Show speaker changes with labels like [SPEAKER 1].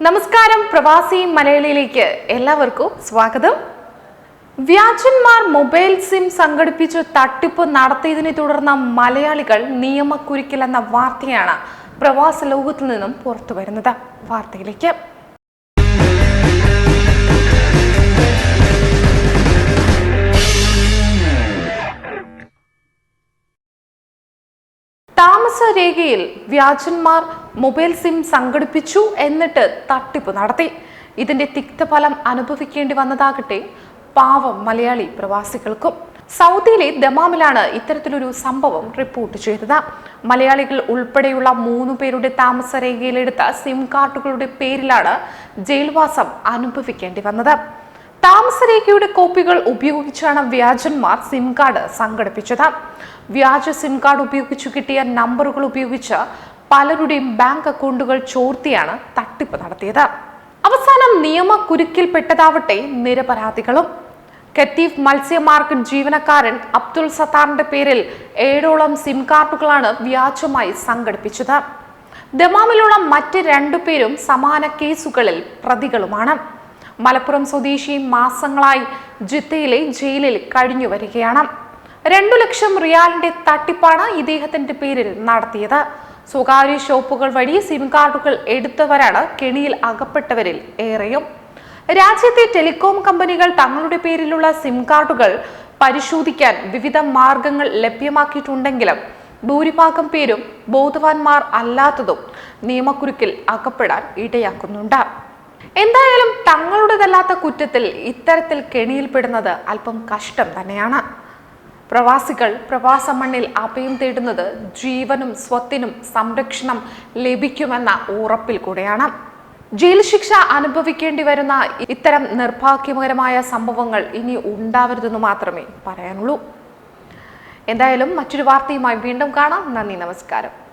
[SPEAKER 1] നമസ്കാരം പ്രവാസി മലയാളിയിലേക്ക് എല്ലാവർക്കും സ്വാഗതം. വ്യാജന്മാർ മൊബൈൽ സിം സംഘടിപ്പിച്ച് തട്ടിപ്പ് നടത്തിയതിനെ തുടർന്ന മലയാളികൾ നിയമക്കുരുക്കിൽ എന്ന വാർത്തയാണ് പ്രവാസ ലോകത്തിൽ നിന്നും പുറത്തു വരുന്നത്. വാർത്തയിലേക്ക്. താമസരേഖയിൽ വ്യാജന്മാർ മൊബൈൽ സിം സംഘടിപ്പിച്ചു എന്നിട്ട് തട്ടിപ്പ് നടത്തി. ഇതിന്റെ തിക്തഫലം അനുഭവിക്കേണ്ടി വന്നതാകട്ടെ പാവം മലയാളി പ്രവാസികൾക്കും. സൗദിയിലെ ദമാമിലാണ് ഇത്തരത്തിലൊരു സംഭവം റിപ്പോർട്ട് ചെയ്തത്. മലയാളികൾ ഉൾപ്പെടെയുള്ള മൂന്ന് പേരുടെ താമസരേഖയിലെടുത്ത സിം കാർഡുകളുടെ പേരിലാണ് ജയിൽവാസം അനുഭവിക്കേണ്ടി വന്നത്. താമസരേഖയുടെ കോപ്പികൾ ഉപയോഗിച്ചാണ് വ്യാജന്മാർ സിം കാർഡ് സംഘടിപ്പിച്ചത്. വ്യാജ സിം കാർഡ് ഉപയോഗിച്ചു കിട്ടിയ നമ്പറുകൾ ഉപയോഗിച്ച് പലരുടെയും ബാങ്ക് അക്കൗണ്ടുകൾ ചോർത്തിയാണ് തട്ടിപ്പ് നടത്തിയത്. അവസാനം നിയമ കുരുക്കിൽപ്പെട്ടതാവട്ടെ നിരപരാധികളും. കത്തീഫ് മത്സ്യ മാർക്കറ്റ് ജീവനക്കാരൻ അബ്ദുൾ സത്താറിന്റെ പേരിൽ ഏഴോളം സിം കാർഡുകളാണ് വ്യാജമായി സംഘടിപ്പിച്ചത്. ദമാമിലുള്ള മറ്റ് രണ്ടുപേരും സമാന കേസുകളിൽ പ്രതികളുമാണ്. മലപ്പുറം സ്വദേശി മാസങ്ങളായി ജിത്തയിലെ ജയിലിൽ കഴിഞ്ഞു വരികയാണ്. രണ്ടു ലക്ഷം റിയാലിന്റെ തട്ടിപ്പാണ് ഇദ്ദേഹത്തിന്റെ പേരിൽ നടത്തിയത്. സ്വകാര്യ ഷോപ്പുകൾ വഴി സിം കാർഡുകൾ എടുത്തവരാണ് കെണിയിൽ അകപ്പെട്ടവരിൽ ഏറെയും. രാജ്യത്തെ ടെലികോം കമ്പനികൾ തങ്ങളുടെ പേരിലുള്ള സിം കാർഡുകൾ പരിശോധിക്കാൻ വിവിധ മാർഗങ്ങൾ ലഭ്യമാക്കിയിട്ടുണ്ടെങ്കിലും ഭൂരിഭാഗം പേരും ബോധവാന്മാർ അല്ലാത്തതും നിയമക്കുരുക്കിൽ അകപ്പെടാൻ ഇടയാക്കുന്നുണ്ട്. എന്തായാലും തങ്ങളുടേതല്ലാത്ത കുറ്റത്തിൽ ഇത്തരത്തിൽ കെണിയിൽപ്പെടുന്നത് അല്പം കഷ്ടം തന്നെയാണ്. പ്രവാസികൾ പ്രവാസ മണ്ണിൽ അഭയം തേടുന്നത് ജീവനും സ്വത്തിനും സംരക്ഷണം ലഭിക്കുമെന്ന ഉറപ്പിൽ കൂടെയാണ്. ജയിൽ ശിക്ഷ അനുഭവിക്കേണ്ടി വരുന്ന ഇത്തരം നിർഭാഗ്യകരമായ സംഭവങ്ങൾ ഇനി ഉണ്ടാവരുതെന്ന് മാത്രമേ പറയാനുള്ളൂ. എന്തായാലും മറ്റൊരു വാർത്തയുമായി വീണ്ടും കാണാം. നന്ദി നമസ്കാരം.